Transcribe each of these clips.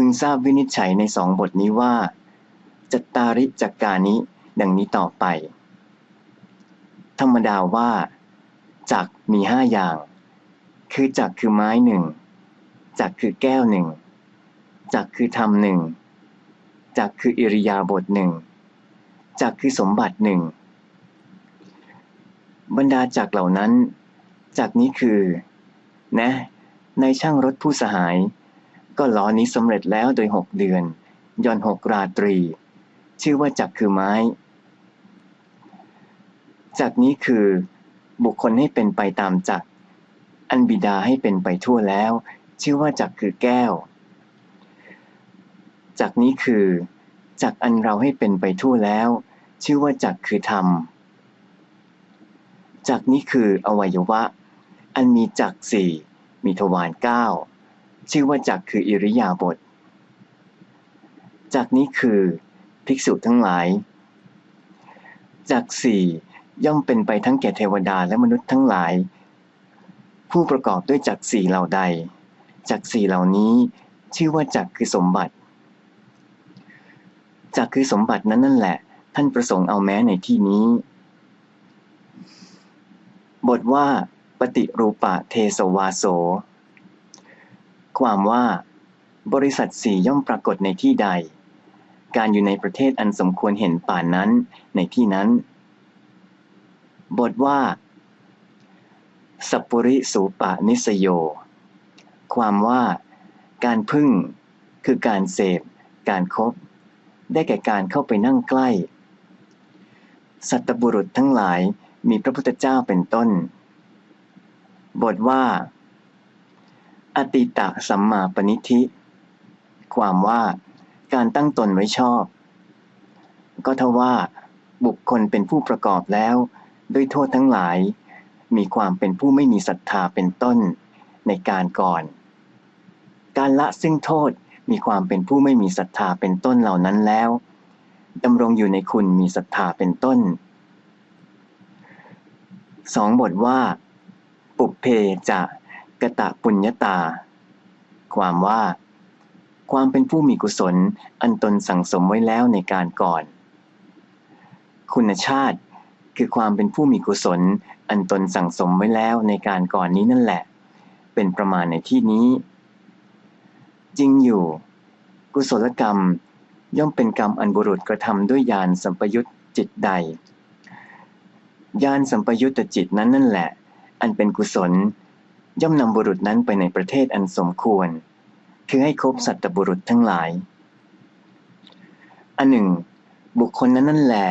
พึงทราบวินิจฉัยในสองบทนี้ว่า จัตตาริจักกานิดังนี้ต่อไป ธรรมดาว่า จักมีห้าอย่าง คือจักคือไม้หนึ่งจักคือแก้วหนึ่งจักคือธรรมหนึ่งจักคืออิริยาบถหนึ่งจักคือสมบัติหนึ่งบรรดาจักเหล่านั้นจักนี้คือ นะ ในช่างรถผู้สหาย ก็ล้อนี้สำเร็จแล้วโดยหกเดือนย่อนหกราตรี ชื่อว่าจักคือไม้ จักนี้คือ บุคคลให้เป็นไปตามจักอันบิดาให้เป็นไปทั่วแล้ว ชื่อว่าจักคือแก้ว จักนี้คือ จักอันเราให้เป็นไปทั่วแล้ว ชื่อว่าจักคือธรรมจักนี้คืออวัยวะ อันมีจักสี่มีทวารเก้า ชื่อว่าจักคืออิริยาบถจักนี้คือภิกษุทั้งหลายจักสี่ย่อมเป็นไปทั้งแก่เทวดาและมนุษย์ทั้งหลาย ผู้ประกอบด้วยจักสี่เหล่าใดจักสี่เหล่านี้ชื่อว่าจักคือสมบัติจักคือสมบัตินั้นนั่นแหละ ท่านประสงค์เอาแม้ในที่นี้ บทว่า ปฏิรูปะเทสวาโส ความว่า บริษัทสี่ย่อมปรากฏในที่ใด การอยู่ในประเทศอันสมควรเห็นป่านนั้นในที่นั้น บทว่า สัพปริสูปะนิสโย ความว่า การพึ่ง คือการเสพ การครบได้แก่การเข้าไปนั่งใกล้ สัตบุรุษทั้งหลายมีพระพุทธเจ้าเป็นต้น บทว่า อติตะสัมมาปณิธิ ความว่าการตั้งตนไว้ชอบ ก็ทว่า บุคคลเป็นผู้ประกอบแล้ว ด้วยโทษทั้งหลาย มีความเป็นผู้ไม่มีศรัทธาเป็นต้นในการก่อน การละซึ่งโทษมีความเป็นผู้ไม่มีศรัทธาเป็นต้นเหล่านั้นแล้วดำรงอยู่ในคุณมีศรัทธาเป็นต้นสองบทว่า ปุเพจะ กะตะปุญญาตา ความว่า ความเป็นผู้มีกุศลอันตนสั่งสมไว้แล้วในการก่อน คุณชาติคือความเป็นผู้มีกุศล อันตนสั่งสมไว้แล้วในการก่อนนี้นั่นแหละ เป็นประมาณในที่นี้ จริงอยู่ กุศลกรรมย่อมเป็นกรรมอันบุรุษกระทำด้วยญาณสัมปยุตจิตใดญาณสัมปยุตจิตนั้นนั่นแหละ อันเป็นกุศล ย่อมนำบุรุษนั้นไปในประเทศอันสมควร คือให้ครบสัตบุรุษทั้งหลาย อันหนึ่ง บุคคลนั้นนั่นแหละ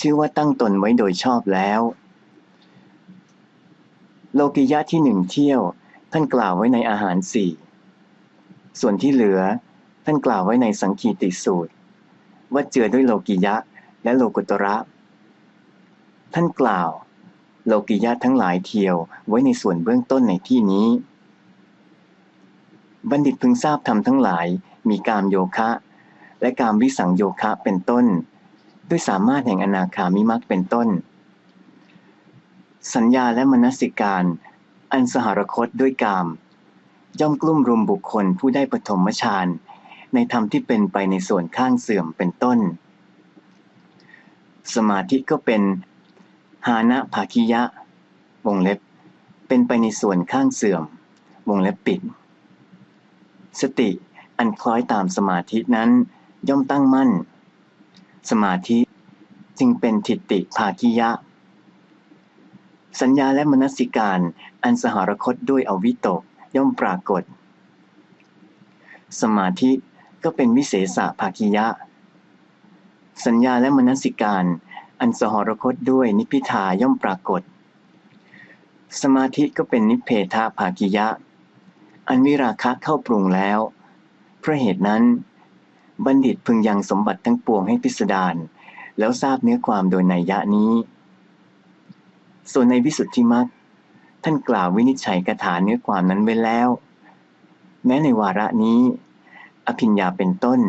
ชื่อว่าตั้งตนไว้โดยชอบแล้ว โลกิยะที่หนึ่งเที่ยว ท่านกล่าวไว้ในอาหารสี่ส่วนที่เหลือ ท่านกล่าวไว้ในสังคีติสูตร ว่าเจือด้วยโลกิยะและโลกุตระ ท่านกล่าว โลกิยะทั้งหลายเทียวไว้ในส่วนเบื้องต้นในที่นี้ บัณฑิตพึงทราบธรรมทั้งหลาย มีกามโยคะ และกามวิสังโยคะเป็นต้น ด้วยสามารถแห่งอนาคามิมักเป็นต้น สัญญาและมนสิการ อันสหรคตด้วยกาม ย่อมกลุ่มรุมบุคคลผู้ได้ปฐมฌานในธรรมที่เป็นไปในส่วนข้างเสื่อมเป็นต้น สมาธิก็เป็น หานะภาคิยะ วงเล็บ เป็นไปในส่วนข้างเสื่อม วงเล็บปิด สติอันคล้อยตามสมาธินั้น ย่อมตั้งมั่น สมาธิจึงเป็นทิฏฐิภาคิยะ สัญญาและมนสิการอันสหรคตด้วยอวิตกย่อมปรากฏ สมาธิก็เป็นวิเศษภาคิยะ สัญญาและมนสิการ อันสหรคตด้วยนิพิทาย่อมปรากฏ สมาธิก็เป็นนิเพทาภาคิยะ อันวิราคะเข้าปรุงแล้ว เพราะเหตุนั้น บัณฑิตพึงยังสมบัติทั้งปวงให้พิสดารแล้วทราบเนื้อความโดยในยะนี้ ส่วนในวิสุทธิมรรคท่านกล่าววินิจฉัยกถาเนื้อความนั้นไว้แล้ว แม้ในวาระนี้ อภิญญาเป็นต้น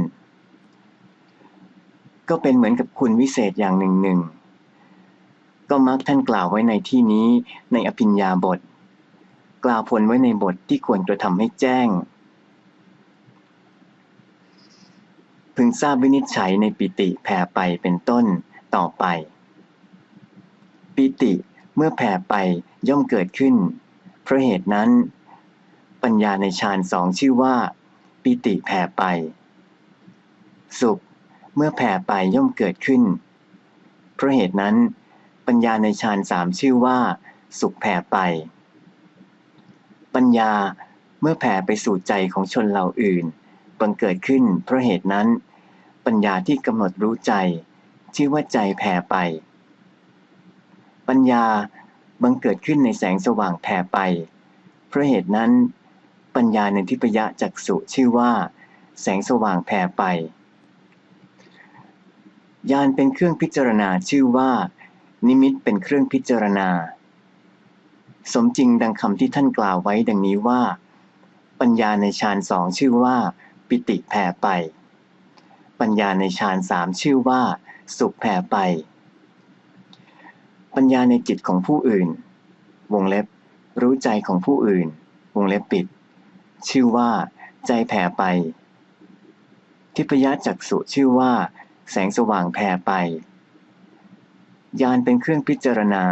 ก็เป็นเหมือนกับคุณวิเศษอย่างหนึ่งหนึ่งก็มักท่านกล่าวไว้ในที่นี้ในอภิญญาบท กล่าวผลไว้ในบทที่ควรกระทำให้แจ้ง พึงทราบวินิจฉัยในปิติแผ่ไปเป็นต้นต่อไป ปิติเมื่อแผ่ไปย่อมเกิดขึ้น เพราะเหตุนั้น ปัญญาในฌานสองชื่อว่า ปิติแผ่ไป สุข เมื่อแผ่ไปย่อมเกิดขึ้น เพราะเหตุนั้น ปัญญาในฌานสามชื่อว่า สุขแผ่ไป ปัญญาเมื่อแผ่ไปสู่ใจของชนเหล่าอื่น บังเกิดขึ้น เพราะเหตุนั้น ปัญญาที่กำหนดรู้ใจ ชื่อว่าใจแผ่ไป ปัญญาบังเกิดขึ้นในแสงสว่างแผ่ไป เพราะเหตุนั้น ปัญญาในทิพยะจักสุชื่อว่า แสงสว่างแผ่ไป ญาณเป็นเครื่องพิจารณาชื่อว่า นิมิตเป็นเครื่องพิจารณา สมจริงดังคำที่ท่านกล่าวไว้ดังนี้ว่า ปัญญาในฌานสองชื่อว่า ปิติแผ่ไป ปัญญาในฌานสามชื่อว่า สุขแผ่ไป ปัญญาในจิตของผู้อื่น วงเล็บ รู้ใจของผู้อื่น วงเล็บปิด ชื่อว่า ใจแผ่ไป ทิพยจักสุชื่อว่า แสงสว่างแผ่ไป ญาณเป็นเครื่องพิจารณา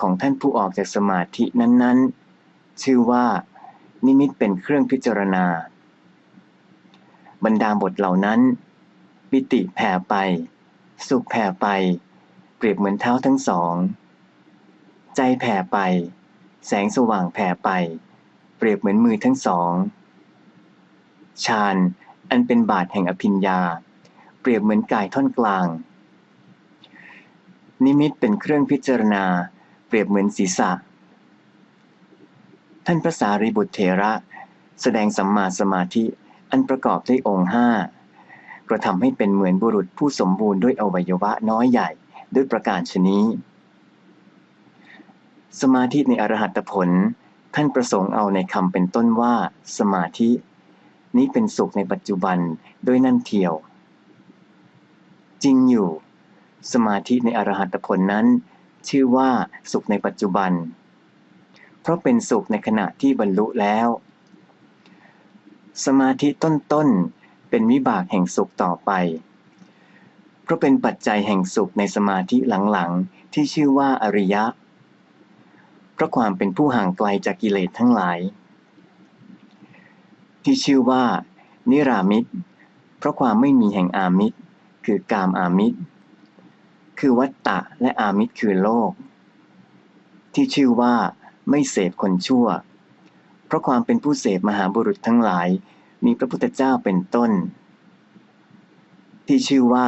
ของท่านผู้ออกจากสมาธินั้น ๆ ชื่อว่า นิมิตเป็นเครื่องพิจารณา บรรดาบทเหล่านั้น ปิติแผ่ไป สุขแผ่ไป เปรียบเหมือนเท้าทั้งสอง ใจแผ่ไป แสงสว่างแผ่ไป เปรียบเหมือนมือทั้งสองฌานอันเป็นบาทแห่งอภิญญา เปรียบเหมือนกายท่อนกลาง นิมิตเป็นเครื่องพิจารณา เปรียบเหมือนศีรษะ ท่านพระสารีบุตรเถระ แสดงสัมมาสมาธิอันประกอบด้วยองค์ห้ากระทำให้เป็นเหมือนบุรุษผู้สมบูรณ์ด้วยอวัยวะน้อยใหญ่ด้วยประการชนี้ สมาธิในอรหัตผล ท่านประสงค์เอาในคำเป็นต้นว่า สมาธิ นี้เป็นสุขในปัจจุบันด้วยนั่นเทียว จริงอยู่ สมาธิในอรหัตผลนั้น ชื่อว่าสุขในปัจจุบัน เพราะเป็นสุขในขณะที่บรรลุแล้ว สมาธิต้นๆเป็นวิบากแห่งสุขต่อไป เพราะเป็นปัจจัยแห่งสุขในสมาธิหลังๆ ที่ชื่อว่าอริยะ เพราะความเป็นผู้ห่างไกลจากกิเลสทั้งหลาย ที่ชื่อว่า นิรามิตเพราะความไม่มีแห่งอามิตร คือกามอามิตร คือวัตตะและอามิตรคือโลก ที่ชื่อว่าไม่เสพคนชั่ว เพราะความเป็นผู้เสพมหาบุรุษทั้งหลาย มีพระพุทธเจ้าเป็นต้น ที่ชื่อว่า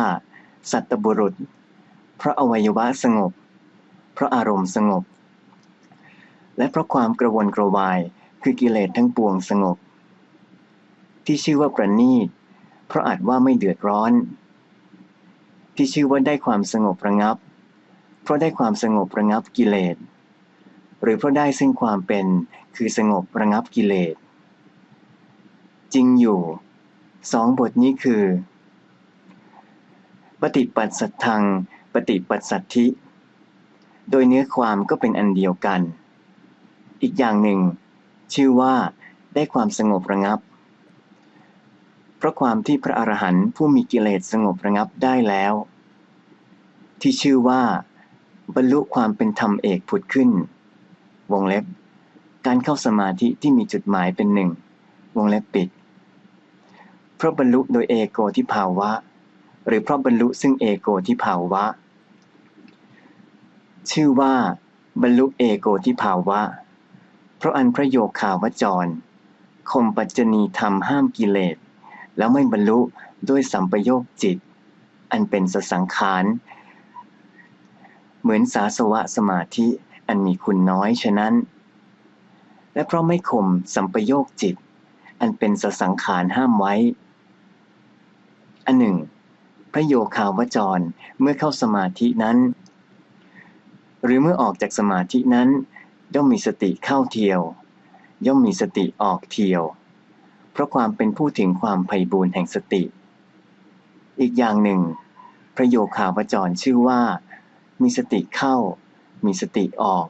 สัตบุรุษ เพราะอวัยวะสงบ เพราะอารมณ์สงบ และเพราะความกระวนกระวายคือกิเลสทั้งปวงสงบ ที่ชื่อว่าประณีตเพราะอาจว่าไม่เดือดร้อน ที่ชื่อว่าได้ความสงบระงับ เพราะได้ความสงบระงับกิเลส หรือเพราะได้ซึ่งความเป็นคือสงบระงับกิเลส จริงอยู่สองบทนี้คือ ปฏิปัสสัทธัง ปฏิปัสสัทธิ โดยเนื้อความก็เป็นอันเดียวกัน อีกอย่างหนึ่ง ชื่อว่าได้ความสงบระงับเราะความที่พระอรหันต์ผู้มีกิเลสสงบระงับได้แล้ว ที่ชื่อว่า บรรลุความเป็นธรรมเอกผุดขึ้น วงเล็บ การเข้าสมาธิที่มีจุดหมายเป็นหนึ่ง วงเล็บปิด เพราะบรรลุโดยเอโกที่ภาวะ หรือเพราะบรรลุซึ่งเอโกที่ภาวะ ชื่อว่า บรรลุเอโกที่ภาวะ เพราะอันพระโยคขาวจรคมปัจจณีธรรมห้ามกิเลส แล้วไม่บรรลุด้วยสัมปโยคจิต อันเป็นสสังขาร เหมือนสาสวะสมาธิอันมีคุณน้อยฉะนั้น และเพราะไม่ข่มสัมปโยคจิต อันเป็นสสังขารห้ามไว้ อันหนึ่ง พระโยคาวจรเมื่อเข้าสมาธินั้น หรือเมื่อออกจากสมาธินั้น ย่อมมีสติเข้าเทียว ย่อมมีสติออกเทียว เพราะความเป็นผู้ถึงความไพ่บูรณ์แห่งสติ อีกอย่างหนึ่งพระโยคาวจรชื่อว่า มีสติเข้า มีสติออก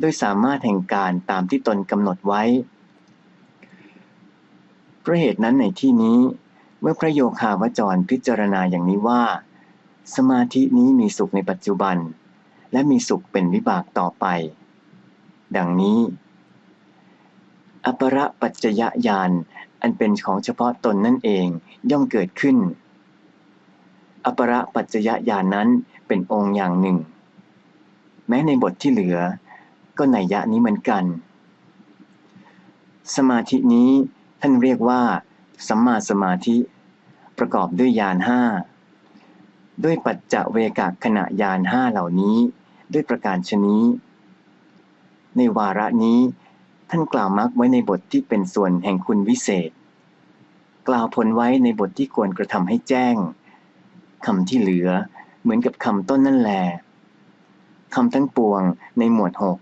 โดยสามารถแห่งการตามที่ตนกำหนดไว้เพราะเหตุนั้นในที่นี้ เมื่อพระโยคาวจรพิจารณาอย่างนี้ว่า สมาธินี้มีสุขในปัจจุบัน และมีสุขเป็นวิบากต่อไป ดังนี้ อปรปัจจยญาณอันเป็นของเฉพาะตนนั่นเองย่อมเกิดขึ้นอปรปัจจยญาณนนั้นเป็นองค์อย่างหนึ่ง แม้ในบทที่เหลือ ก็ในยะนี้เหมือนกัน สมาธินี้ท่านเรียกว่า สัมมาสมาธิ ประกอบด้วยญาณห้าด้วยปัจจเวกขณะญาณห้าเหล่านี้ ด้วยประการชนี้ ในวาระนี้ ท่านกล่าวมักไว้ในบทที่เป็นส่วนแห่งคุณวิเศษ กล่าวผลไว้ในบทที่ควรกระทำให้แจ้งคำที่เหลือเหมือนกับคำต้นนั่นแหละคำทั้งปวงในหมวดหก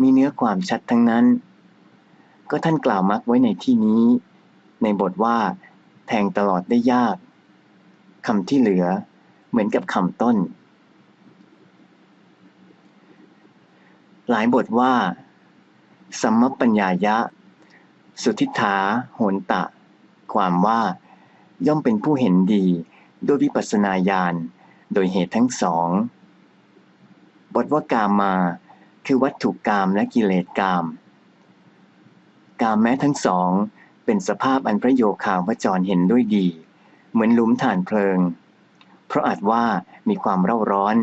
มีเนื้อความชัดทั้งนั้น ก็ท่านกล่าวมักไว้ในที่นี้ ในบทว่า แทงตลอดได้ยากคำที่เหลือ เหมือนกับคำต้น หลายบทว่า สัมมปัญญายะ สุทิฐาโหนตะ ความว่า ย่อมเป็นผู้เห็นดีด้วยวิปัสสนาญาณโดยเหตุทั้งสองบทว่ากามมา คือวัตถุกามและกิเลสกาม กามแม้ทั้งสอง เป็นสภาพอันพระโยคาวจรเห็นด้วยดี เหมือนลุมฐานเพลิง เพราะอาจว่ามีความเร่าร้อน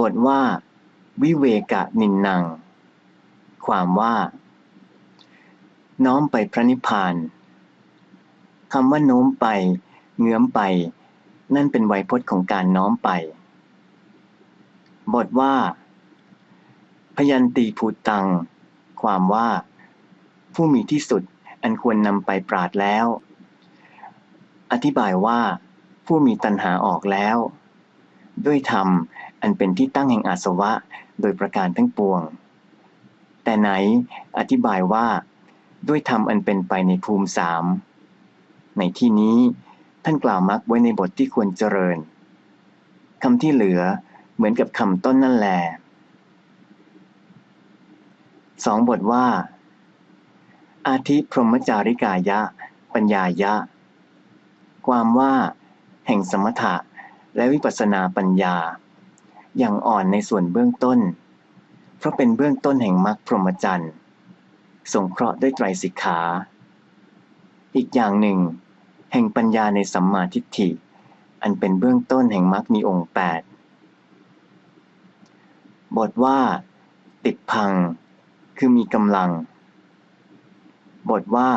บทว่า วิเวกะนินนัง ความว่า น้อมไปพระนิพพานคำว่าโน้มไป เงื้อมไป นั่นเป็นไวยพจน์ของการน้อมไป บทว่า พยันตีภูตัง ความว่า ผู้มีที่สุดอันควรนำไปปราดแล้ว อธิบายว่า ผู้มีตัณหาออกแล้ว ด้วยธรรม อันเป็นที่ตั้งแห่งอาสวะโดยประการทั้งปวง แต่ไหนอธิบายว่า ด้วยธรรมอันเป็นไปในภูมิสามในที่นี้ท่านกล่าวมักไว้ในบทที่ควรเจริญคำที่เหลือเหมือนกับคำต้นนั่นแหละสองบทว่า อาทิพรหมจาริกายะ ปัญญายะ ความว่า แห่งสมถะและวิปัสนาปัญญา อย่างอ่อนในส่วนเบื้องต้น เพราะเป็นเบื้องต้นแห่งมรรคพรหมจรรย์สงเคราะห์ด้วยไตรสิกขา อีกอย่างหนึ่ง แห่งปัญญาในสัมมาทิฏฐิ อันเป็นเบื้องต้นแห่งมรรคมีองค์แปดบทว่า ติดพัง คือมีกำลัง บทว่า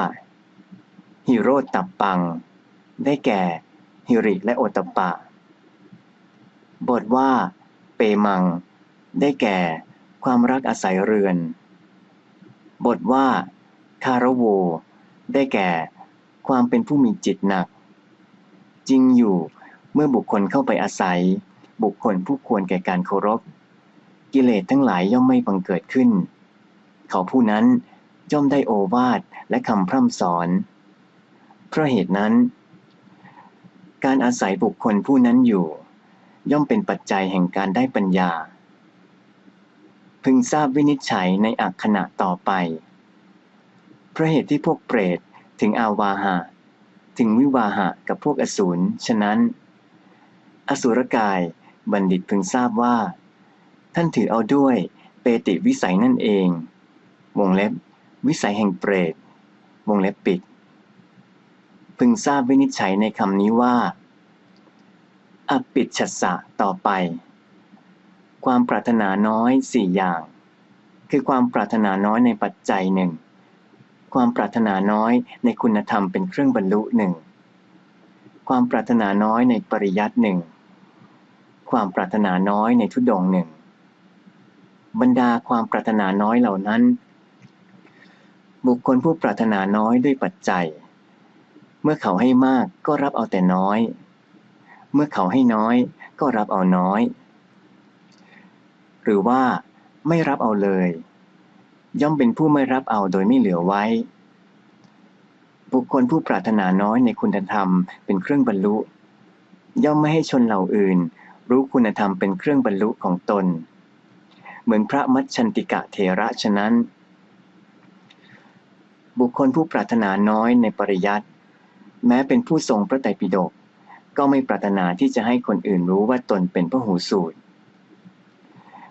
ฮิโรตับปัง ได้แก่ ฮิริและโอตปะ บทว่า เปมัง ได้แก่ ความรักอาศัยเรือน บทว่า คารโว ได้แก่ ความเป็นผู้มีจิตหนัก จริงอยู่เมื่อบุคคลเข้าไปอาศัย บุคคลผู้ควรแก่การเคารพ กิเลสทั้งหลายย่อมไม่บังเกิดขึ้น เขาผู้นั้นย่อมได้โอวาทและคำพร่ำสอนเพราะเหตุนั้น การอาศัยบุคคลผู้นั้นอยู่ ย่อมเป็นปัจจัยแห่งการได้ปัญญา พึงทราบวินิจฉัยในอักขณะต่อไปเพราะเหตุที่พวกเปรตถึงอาวาหะ ถึงวิวาหะกับพวกอสูร ฉะนั้น อสุรกายบัณฑิตพึงทราบว่า ท่านถือเอาด้วยเปติวิสัยนั่นเอง วงเล็บ วิสัยแห่งเปรต วงเล็บปิด พึงทราบวินิจฉัยในคำนี้ว่า อปิดฉัสสะต่อไป ความปรารถนาน้อยสี่อย่าง คือความปรารถนาน้อยในปัจจัยหนึ่ง ความปรารถนาน้อยในคุณธรรมเป็นเครื่องบรรลุหนึ่ง ความปรารถนาน้อยในปริยัติหนึ่ง ความปรารถนาน้อยในทุดงหนึ่ง บรรดาความปรารถนาน้อยเหล่านั้น บุคคลผู้ปรารถนาน้อยด้วยปัจจัย เมื่อเขาให้มากก็รับเอาแต่น้อย เมื่อเขาให้น้อย ก็รับเอาน้อย หรือว่า ไม่รับเอาเลย ย่อมเป็นผู้ไม่รับเอาโดยไม่เหลือไว้ บุคคลผู้ปรารถนาน้อยในคุณธรรมเป็นเครื่องบรรลุ ย่อมไม่ให้ชนเหล่าอื่น รู้คุณธรรมเป็นเครื่องบรรลุของตน เหมือนพระมัชชันติกะเทระฉะนั้น บุคคลผู้ปรารถนาน้อยในปริยัติแม้เป็นผู้ทรงพระไตรปิฎก ก็ไม่ปรารถนาที่จะให้คนอื่นรู้ว่าตนเป็นพระหูสูตร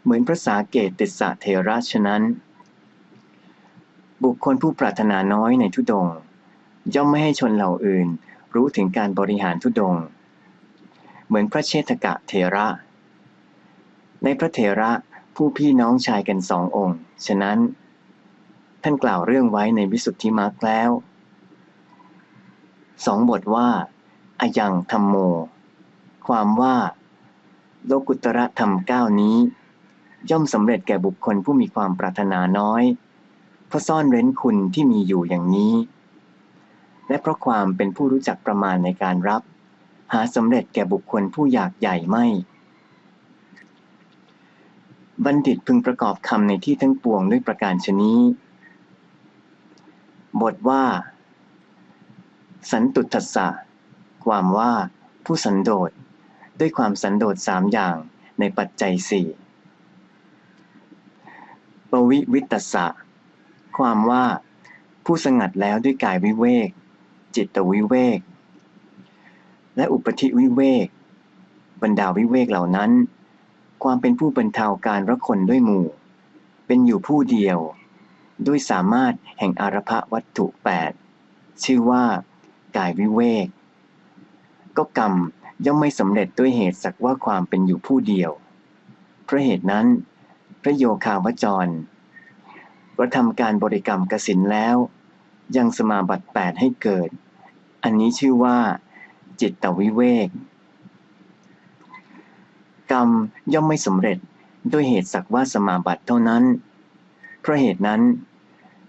เหมือนพระสาเกตติสะเทระฉะนั้น บุคคลผู้ปรารถนาน้อยในทุดง ย่อมไม่ให้ชนเหล่าอื่น รู้ถึงการบริหารทุดง เหมือนพระเชษฐกะเทระ ในพระเทระผู้พี่น้องชายกันสององค์ ฉะนั้น ท่านกล่าวเรื่องไว้ในวิสุทธิมรรคแล้วสองบทว่า อยังธรรมโม ความว่า โลกุตระธรรมเก้านี้ ย่อมสำเร็จแก่บุคคลผู้มีความปรารถนาน้อย เพราะซ่อนเร้นคุณที่มีอยู่อย่างนี้ และเพราะความเป็นผู้รู้จักประมาณในการรับ หาสำเร็จแก่บุคคลผู้อยากใหญ่ไม่ บัณฑิตพึงประกอบคำในที่ทั้งปวงด้วยประการชนี้ บทว่า สันตุทัสสะ ความว่าผู้สันโดษด้วยความสันโดษสามอย่างในปัจจัยสี่ปวิวิตสะ ความว่าผู้สงัดแล้วด้วยกายวิเวก จิตวิเวก และอุปธิวิเวก บรรดาวิเวกเหล่านั้น ความเป็นผู้บรรเทาการรักคนด้วยหมู่ เป็นอยู่ผู้เดียว ด้วยสามารถแห่งอารพะวัตถุแปดชื่อว่ากายวิเวก ก็กรรมย่อมไม่สำเร็จด้วยเหตุสักว่าความเป็นอยู่ผู้เดียว เพราะเหตุนั้น พระโยคาวจรกระทำการบริกรรมกสินแล้ว ยังสมาบัติแปดให้เกิด อันนี้ชื่อว่า จิตตวิเวก กรรมย่อมไม่สำเร็จด้วยเหตุสักว่าสมาบัติเท่านั้น เพราะเหตุนั้น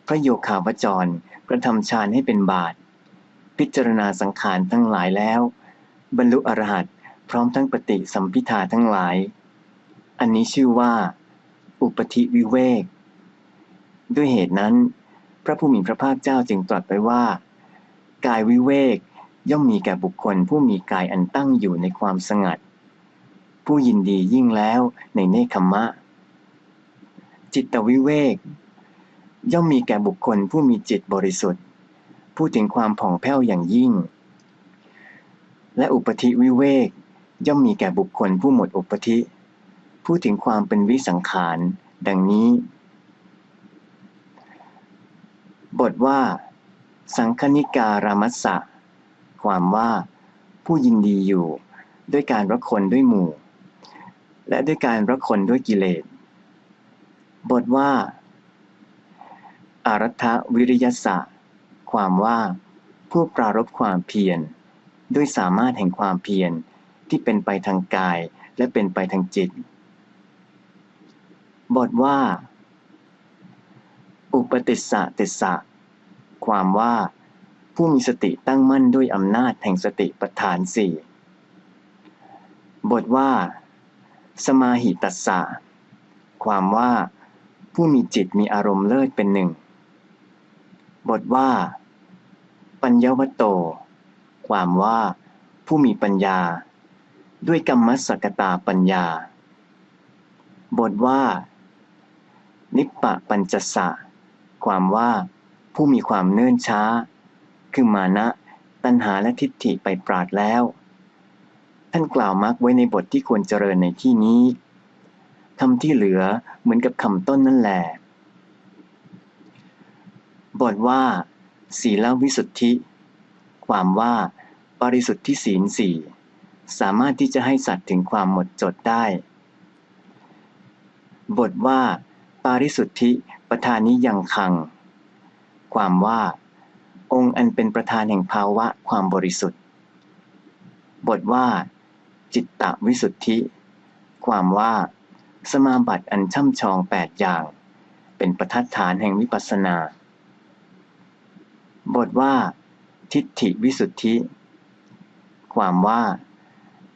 พระโยคาวจรกระทำฌานให้เป็นบาท พิจารณาสังขารทั้งหลายแล้ว บรรลุอรหัตพร้อมทั้งปฏิสัมพิทาทั้งหลาย อันนี้ชื่อว่า อุปธิวิเวก ด้วยเหตุนั้น พระผู้มีพระภาคเจ้าจึงตรัสไปว่า กายวิเวกย่อมมีแก่บุคคลผู้มีกายอันตั้งอยู่ในความสงัด ผู้ยินดียิ่งแล้วในเนคขมะ จิตวิเวก ย่อมมีแก่บุคคลผู้มีจิตบริสุทธิ์ พูดถึงความผ่องแผ้วอย่างยิ่ง และอุปธิวิเวกย่อมมีแก่บุคคลผู้หมดอุปธิพูดถึงความเป็นวิสังขาร ดังนี้ บทว่า สังคณิการามัสสะ ความว่า ผู้ยินดีอยู่ ด้วยการรักคนด้วยหมู่ และด้วยการรักคนด้วยกิเลส บทว่า อารัฐวิริยสะ ความว่า ผู้ปรารบความเพียร ด้วยสามารถแห่งความเพียรที่เป็นไปทางกายและเป็นไปทางจิต บทว่า อุปติสสะติสสะ ความว่าผู้มีสติตั้งมั่นด้วยอำนาจแห่งสติปัฏฐานสี่บทว่า สมาหิตัสสะ ความว่า ผู้มีจิตมีอารมณ์เลิศเป็นหนึ่ง บทว่า ปัญญวโต ความว่า ผู้มีปัญญา ด้วยกรรมสกตาปัญญา บทว่า นิปปะปัญจสะความว่า ผู้มีความเนื่นช้า คือมานะ ตัณหาและทิฏฐิไปปราดแล้ว ท่านกล่าวมักไว้ในบทที่ควรเจริญในที่นี้คำที่เหลือเหมือนกับคำต้นนั่นแหละบทว่า ศีลวิสุทธิ ความว่า ปริสุทธิ์ที่ศีลสี่สามารถที่จะให้สัตว์ถึงความหมดจดได้ บทว่า ปาริสุทธิประธานิยังคัง ความว่า องค์อันเป็นประธานแห่งภาวะความบริสุทธิ์ บทว่า จิตตวิสุทธิ ความว่า สมาบัติอันช่ำชองแปดอย่าง เป็นประทัดฐานแห่งวิปัสสนา บทว่า ทิฏฐิวิสุทธิ ความว่า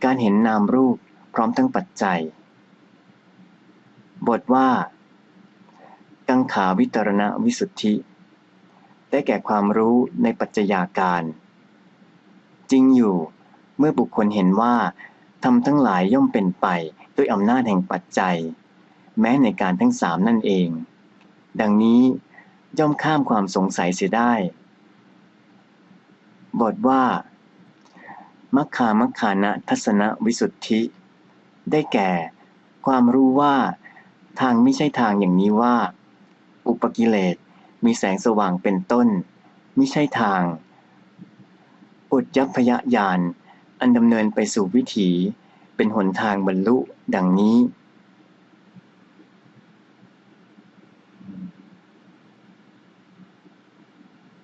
การเห็นนามรูปพร้อมทั้งปัจจัย บทว่า กังขาวิตรณวิสุทธิ ได้แก่ความรู้ในปัจจัยาการ จริงอยู่เมื่อบุคคลเห็นว่าทำทั้งหลายย่อมเป็นไปด้วยอำนาจแห่งปัจจัย แม้ในการทั้งสามนั่นเอง ดังนี้ย่อมข้ามความสงสัยเสียได้ บทว่า มัคคามัคคานะทัศนวิสุทธิ ได้แก่ ความรู้ว่า ทางไม่ใช่ทางอย่างนี้ว่า อุปกิเลสมีแสงสว่างเป็นต้น ไม่ใช่ทาง อุดยัพยญาณอันดำเนินไปสู่วิถี เป็นหนทางบรรลุดังนี้